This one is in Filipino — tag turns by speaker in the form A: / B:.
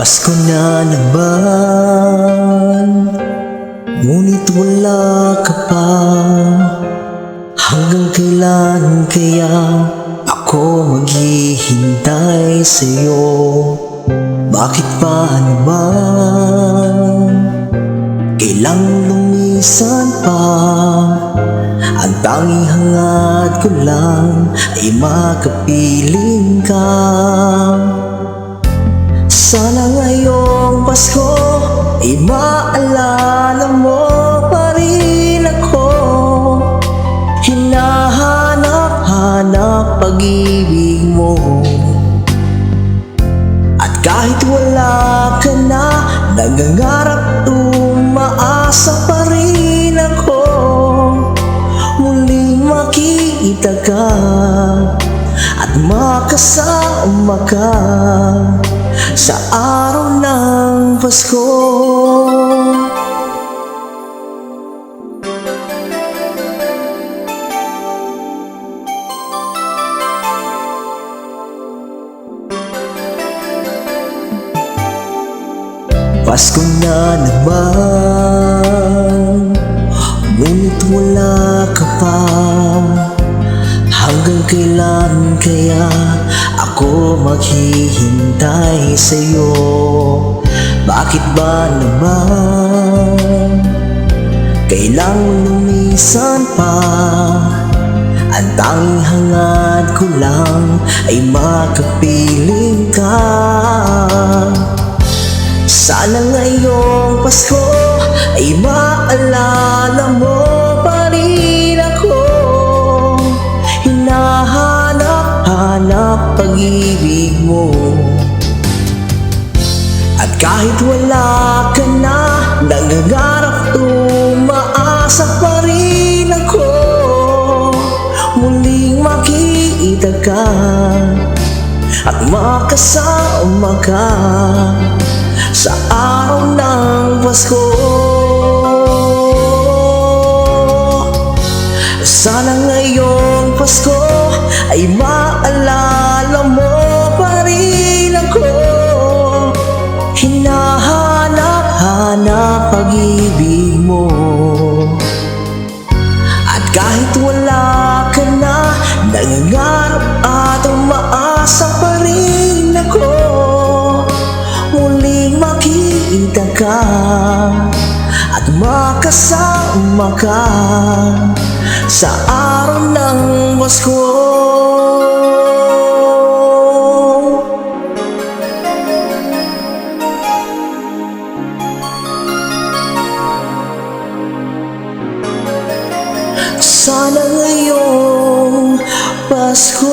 A: Pasko na naman Ngunit wala ka pa. Hanggang kailan kaya Ako maghihintay sa'yo? Bakit pa naman? Kailang lumisan pa? Ang tanging hangad ko lang Ay makapiling ka sana ngayong Pasko ay maalala mo pa rin ako. Hinahanap-hanap pag-ibig mo. At kahit wala ka na Nangangarap umaasa pa rin ako. Muling makita ka At makasama ka sa araw ng Pasko. Pasko na naman Ngunit wala ka pa ako maghihintay sa'yo. Bakit ba naman? Kailang lumisan pa. Ang tanging hangad ko lang Ay makapiling ka. Sana ngayong Pasko ay maalala mo pag-ibig mo. At kahit wala ka na, nangangarap umaasa pa rin ako. Muling makita ka at makasama ka sa araw ng Pasko. Sana ngayong Pasko ay maalala pag-ibig mo. At kahit wala ka na, nangangarap at umaasa pa rin ako. Muling makita ka at makasama ka sa araw ng Pasko Sana ngayong Pasko